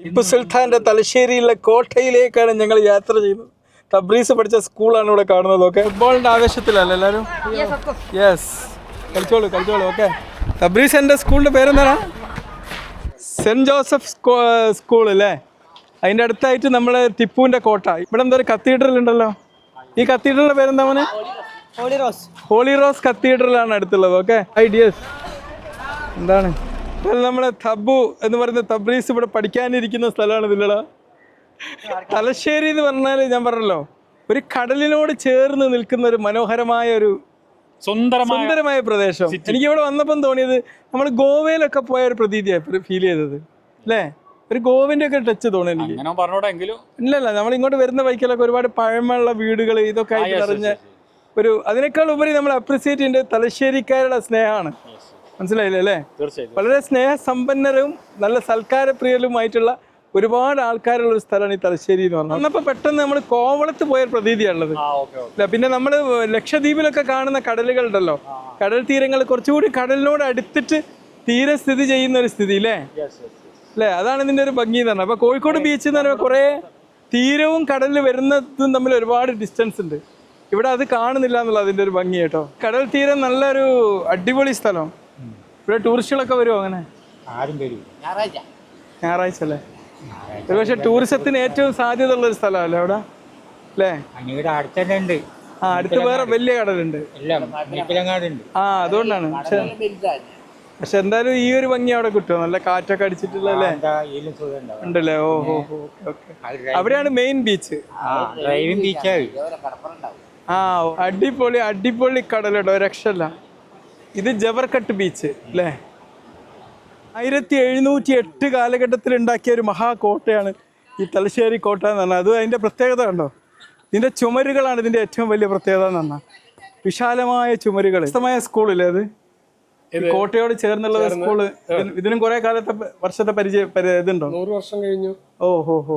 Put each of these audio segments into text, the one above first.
ടിപ്പു സുൽത്താന്റെ തലശ്ശേരിയിലെ കോട്ടയിലേക്കാണ് ഞങ്ങൾ യാത്ര ചെയ്യുന്നത്. തബ്രീസ് പഠിച്ച സ്കൂളാണ് ഇവിടെ കാണുന്നത് ഓക്കെ ഫുട്ബോളിന്റെ ആവേശത്തിലല്ലേ എല്ലാവരും യെസ് കളിച്ചോളൂ കളിച്ചോളൂ ഓക്കെ തബ്രീസ് എന്റെ സ്കൂളിന്റെ പേരെന്താണ്? സെന്റ് ജോസഫ് സ്കൂൾ അല്ലേ? അതിന്റെ അടുത്തായിട്ട് നമ്മൾ ടിപ്പുവിന്റെ കോട്ട. ഇവിടെ എന്താ ഒരു കത്തീഡ്രൽ ഉണ്ടല്ലോ. ഈ കത്തീഡ്രലിന്റെ പേരെന്താ മോനെ? ഹോളി റോസ് ഹോളി റോസ് കത്തീഡ്രലാണ് അടുത്തുള്ളത് ഓക്കെ ഐഡിയസ് എന്താണ്? ഇത് നമ്മളെ തബു എന്ന് പറയുന്ന തബ്രീസ് ഇവിടെ പഠിക്കാനിരിക്കുന്ന സ്ഥലമാണ് ഇതിലടാ. തലശ്ശേരി എന്ന് പറഞ്ഞാൽ ഞാൻ പറഞ്ഞല്ലോ ഒരു കടലിനോട് ചേർന്ന് നിൽക്കുന്ന ഒരു മനോഹരമായ ഒരു സുന്ദരമായ പ്രദേശം. എനിക്ക് ഇവിടെ വന്നപ്പം തോന്നിയത് നമ്മൾ ഗോവയിലൊക്കെ പോയ ഒരു പ്രതീതിയായി ഫീൽ ചെയ്തത്. അല്ലേ? ഒരു ഗോവിന്റെ ഒക്കെ ടച്ച് തോന്നി എനിക്ക്. പറഞ്ഞോടെങ്കിലും ഇല്ലല്ല നമ്മൾ ഇങ്ങോട്ട് വരുന്ന ബൈക്കിലൊക്കെ ഒരുപാട് പഴമയുള്ള വീടുകൾ ഇതൊക്കെ ആയിട്ട് നിറഞ്ഞ ഒരു അതിനേക്കാൾ ഉപരി നമ്മൾ അപ്രിസിയേറ്റ് ചെയ്യേണ്ടത് തലശ്ശേരിക്കാരുടെ സ്നേഹമാണ്. മനസ്സിലായില്ലേ? അല്ലേ തീർച്ചയായും വളരെ സ്നേഹസമ്പന്നരും നല്ല സൽക്കാരപ്രിയരുമായിട്ടുള്ള ഒരുപാട് ആൾക്കാരുള്ള ഒരു സ്ഥലമാണ് ഈ തലശ്ശേരി എന്ന് പറഞ്ഞത് അന്നപ്പോൾ പെട്ടെന്ന് നമ്മൾ കോവളത്ത് പോയ പ്രതീതിയാണുള്ളത്. പിന്നെ നമ്മൾ ലക്ഷദ്വീപിലൊക്കെ കാണുന്ന കടലുകളുണ്ടല്ലോ. കടൽ തീരങ്ങൾ കുറച്ചുകൂടി കടലിനോട് അടുത്തിട്ട് തീരെ സ്ഥിതി ചെയ്യുന്ന ഒരു സ്ഥിതി അല്ലേ അല്ലേ? അതാണ് ഇതിന്റെ ഒരു ഭംഗി എന്ന് പറഞ്ഞത് അപ്പൊ കോഴിക്കോട് ബീച്ച് എന്ന് പറയുമ്പോൾ കുറേ തീരവും കടലിൽ വരുന്നതും തമ്മിൽ ഒരുപാട് ഡിസ്റ്റൻസ് ഉണ്ട്. ഇവിടെ അത് കാണുന്നില്ല എന്നുള്ള അതിന്റെ ഒരു ഭംഗി കേട്ടോ. കടൽ തീരം നല്ലൊരു അടിപൊളി സ്ഥലം. ഇവിടെ ടൂറിസ്റ്റുകളൊക്കെ വരുമോ അങ്ങനെ? ആരും വരും ഞായറാഴ്ച. അല്ലേ? ഒരു പക്ഷേ ടൂറിസത്തിന് ഏറ്റവും സാധ്യത ഉള്ള ഒരു സ്ഥലമല്ലേ അവിടെ? അല്ലേ? അങ്ങയുടെ അടുത്ത് തന്നെ ഉണ്ട്. ആ അടുത്ത് വേറെ വലിയ കടലുണ്ട്. എല്ലാം മീറ്റിലങ്ങാട് ഉണ്ട്. ആ അതുകൊണ്ടാണ്. പക്ഷെ പക്ഷെ എന്തായാലും ഈ ഒരു ഭംഗി അവിടെ കിട്ടുമോ നല്ല കാറ്റൊക്കെ അടിച്ചിട്ടുള്ള അല്ലേ? ഉണ്ടല്ലേ? ഓ ഹോ ഓക്കെ അവിടെയാണ് മെയിൻ ബീച്ച് ആ ഡ്രൈവിംഗ് ബീച്ചായി ആ. അടിപൊളി അടിപൊളി കടലുണ്ടോ. രക്ഷല്ല ഇത് ജവർക്കട്ട് ബീച്ച് അല്ലേ ആയിരത്തി എഴുന്നൂറ്റി എട്ട് കാലഘട്ടത്തിൽ ഉണ്ടാക്കിയ ഒരു മഹാകോട്ടയാണ് ഈ തലശ്ശേരി കോട്ട എന്ന് പറഞ്ഞാൽ. അത് അതിന്റെ പ്രത്യേകത കണ്ടോ? ഇതിന്റെ ചുമരുകളാണ് ഇതിന്റെ ഏറ്റവും വലിയ പ്രത്യേകത എന്ന് പറഞ്ഞാൽ. വിശാലമായ ചുമരുകൾ. വ്യക്തമായ സ്കൂളില്ലേ അത്? കോട്ടയോട് ചേർന്നുള്ള സ്കൂൾ ഇതിനും കുറെ കാലത്തെ വർഷത്തെ പരിചയ പരി- ഇതുണ്ടോ? നൂറ് വർഷം കഴിഞ്ഞു. ഓ ഹോ ഹോ.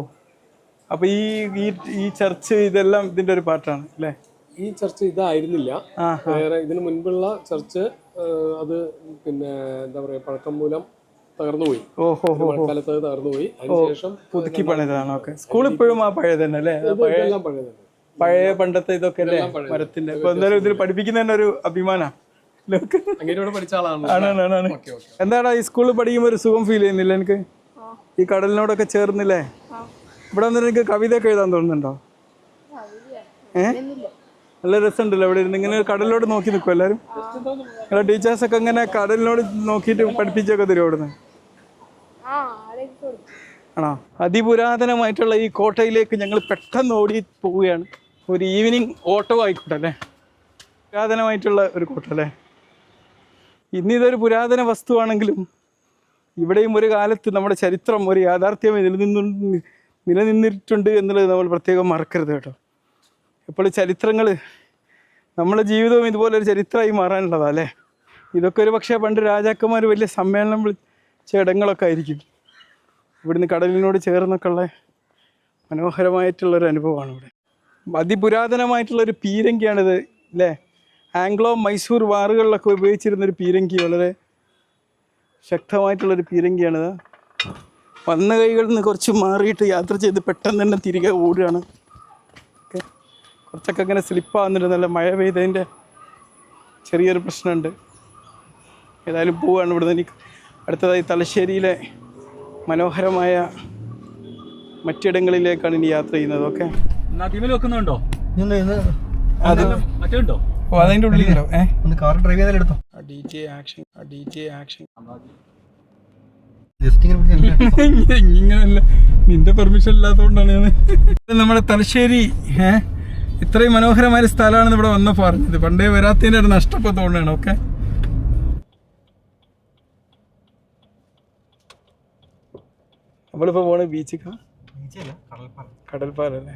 അപ്പൊ ഈ ഈ ചർച്ച് ഇതെല്ലാം ഇതിന്റെ ഒരു പാർട്ടാണ് അല്ലേ ഈ ചർച്ച് ഇതായിരുന്നില്ല. വേറെ ഇതിനു മുൻപുള്ള ചർച്ച് അത് പിന്നെ എന്താ പറയാ പഴക്കം മൂലം തകർന്നുപോയി. ഓ ഹോ ഹോ. മഴക്കാലത്ത് അത് തകർന്നുപോയി. അതിനുശേഷം പുതുക്കി പണിതാണ് ഓക്കെ സ്കൂൾ ഇപ്പോഴും ആ പഴയ തന്നെ അല്ലേ ആ പഴയ പണ്ടത്തെ ഇതൊക്കെ അല്ലേ? മരത്തിന്റെ ഇപ്പൊ എന്തായാലും ഇതിൽ പഠിപ്പിക്കുന്ന തന്നെ ഒരു അഭിമാന. എന്താണ് ഈ സ്കൂളിൽ പഠിക്കുമ്പോൾ ഒരു സുഖം ഫീൽ ചെയ്യുന്നില്ല എനിക്ക് ഈ കടലിനോടൊക്കെ ചേർന്നില്ലേ? ഇവിടെ വന്നിട്ട് എനിക്ക് കവിതയൊക്കെ എഴുതാൻ തോന്നുന്നുണ്ടോ? ഏ? നല്ല രസമുണ്ടല്ലോ ഇവിടെ ഇരുന്ന്. ഇങ്ങനെ കടലിലോട്ട് നോക്കി നിൽക്കും എല്ലാവരും? നിങ്ങളെ ടീച്ചേഴ്സൊക്കെ ഇങ്ങനെ കടലിനോട് നോക്കിയിട്ട് പഠിപ്പിച്ചൊക്കെ തരും അവിടുന്ന്? ആണോ? അതിപുരാതനമായിട്ടുള്ള ഈ കോട്ടയിലേക്ക് ഞങ്ങൾ പെട്ടെന്ന് ഓടി പോവുകയാണ്. ഒരു ഈവനിങ് ഓട്ടോ ആയിക്കോട്ടെ അല്ലേ? പുരാതനമായിട്ടുള്ള ഒരു കോട്ട അല്ലേ? ഇന്നിതൊരു പുരാതന വസ്തുവാണെങ്കിലും ഇവിടെയും ഒരു കാലത്ത് നമ്മുടെ ചരിത്രം ഒരു യാഥാർത്ഥ്യമായി നിലനിന്നു നിലനിന്നിട്ടുണ്ട് എന്നുള്ളത് നമ്മൾ പ്രത്യേകം മറക്കരുത് കേട്ടോ. ഇപ്പോൾ ചരിത്രങ്ങൾ നമ്മുടെ ജീവിതവും ഇതുപോലെ ഒരു ചരിത്രമായി മാറാനുള്ളതാ അല്ലേ? ഇതൊക്കെ ഒരു പക്ഷേ പണ്ട് രാജാക്കന്മാർ വലിയ സമ്മേളനം വിളിച്ച ഇടങ്ങളൊക്കെ ആയിരിക്കും. ഇവിടുന്ന് കടലിനോട് ചേർന്നൊക്കെ ഉള്ള മനോഹരമായിട്ടുള്ളൊരു അനുഭവമാണ് ഇവിടെ അതിപുരാതനമായിട്ടുള്ളൊരു പീരങ്കിയാണിത് അല്ലേ? ആംഗ്ലോ മൈസൂർ വാറുകളിലൊക്കെ ഉപയോഗിച്ചിരുന്നൊരു പീരങ്കി വളരെ ശക്തമായിട്ടുള്ളൊരു പീരങ്കിയാണിത്. വന്ന കൈകളിൽ നിന്ന് കുറച്ച് മാറിയിട്ട് യാത്ര ചെയ്ത് പെട്ടെന്ന് തന്നെ തിരികെ ഓടുകയാണ്. കുറച്ചൊക്കെ ഇങ്ങനെ സ്ലിപ്പാകുന്നുണ്ട് നല്ല മഴ പെയ്തതിന്റെ ചെറിയൊരു പ്രശ്നമുണ്ട്. ഏതായാലും പോവുകയാണ് ഇവിടുന്ന്. എനിക്ക് അടുത്തതായി തലശ്ശേരിയിലെ മനോഹരമായ മറ്റിടങ്ങളിലേക്കാണ് ഇനി യാത്ര ചെയ്യുന്നത്. ഓക്കെ? വെക്കുന്നുണ്ടോ? മറ്റേ ഉണ്ടോ? ഓ അതിന്റെ ഉള്ളിലുണ്ടോ ഏ? ഒന്ന് കാർ ഡ്രൈവ് ചെയ്താൽ എടുത്തോ? D J action D J action ഇങ്ങനല്ല നിന്റെ പെർമിഷൻ ഇല്ലാത്തതുകൊണ്ടാണ് ഞാൻ. നമ്മുടെ തലശ്ശേരി ഏ? ഇത്രയും മനോഹരമായ സ്ഥലമാണെന്ന് ഇവിടെ വന്ന പറഞ്ഞത്. പണ്ടേ വരാത്തതിന്റെ ഒരു നഷ്ടപ്പം തോന്നുകയാണ് ഓക്കെ? നമ്മളിപ്പോ പോണ ബീച്ച് ബീച്ചല്ല കടൽപ്പാലം കടൽപ്പാലല്ലേ